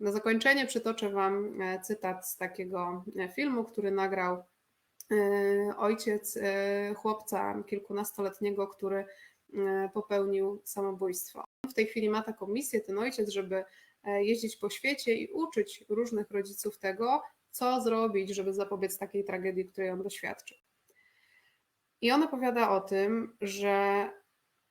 Na zakończenie przytoczę Wam e, cytat z takiego e, filmu, który nagrał e, ojciec chłopca kilkunastoletniego, który popełnił samobójstwo. W tej chwili ma taką misję, ten ojciec, żeby jeździć po świecie i uczyć różnych rodziców tego, co zrobić, żeby zapobiec takiej tragedii, której on doświadczył. I on opowiada o tym, że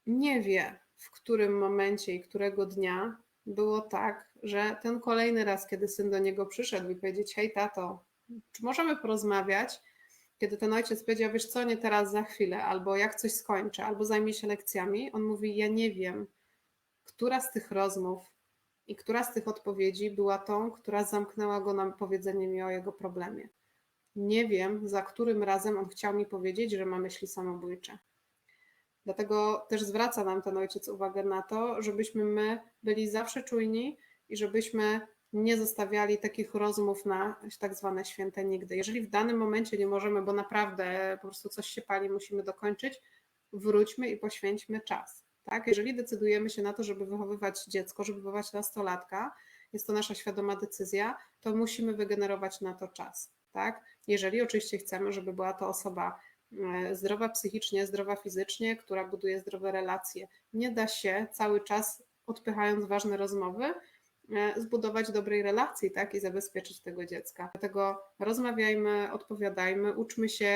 nie wie, w którym momencie i którego dnia było tak, że ten kolejny raz, kiedy syn do niego przyszedł i powiedzieć: Hej, tato, czy możemy porozmawiać? Kiedy ten ojciec powiedział: Wiesz co, nie teraz, za chwilę, albo jak coś skończę, albo zajmie się lekcjami, on mówi: Ja nie wiem, która z tych rozmów i która z tych odpowiedzi była tą, która zamknęła go na powiedzenie mi o jego problemie. Nie wiem, za którym razem on chciał mi powiedzieć, że ma myśli samobójcze. Dlatego też zwraca nam ten ojciec uwagę na to, żebyśmy my byli zawsze czujni i żebyśmy nie zostawiali takich rozmów na tak zwane święte nigdy. Jeżeli w danym momencie nie możemy, bo naprawdę po prostu coś się pali, musimy dokończyć, wróćmy i poświęćmy czas. Tak? Jeżeli decydujemy się na to, żeby wychowywać dziecko, żeby wychowywać nastolatka, jest to nasza świadoma decyzja, to musimy wygenerować na to czas. Tak? Jeżeli oczywiście chcemy, żeby była to osoba zdrowa psychicznie, zdrowa fizycznie, która buduje zdrowe relacje. Nie da się cały czas, odpychając ważne rozmowy, e, zbudować dobrej relacji tak? i zabezpieczyć tego dziecka. Dlatego rozmawiajmy, odpowiadajmy, uczmy się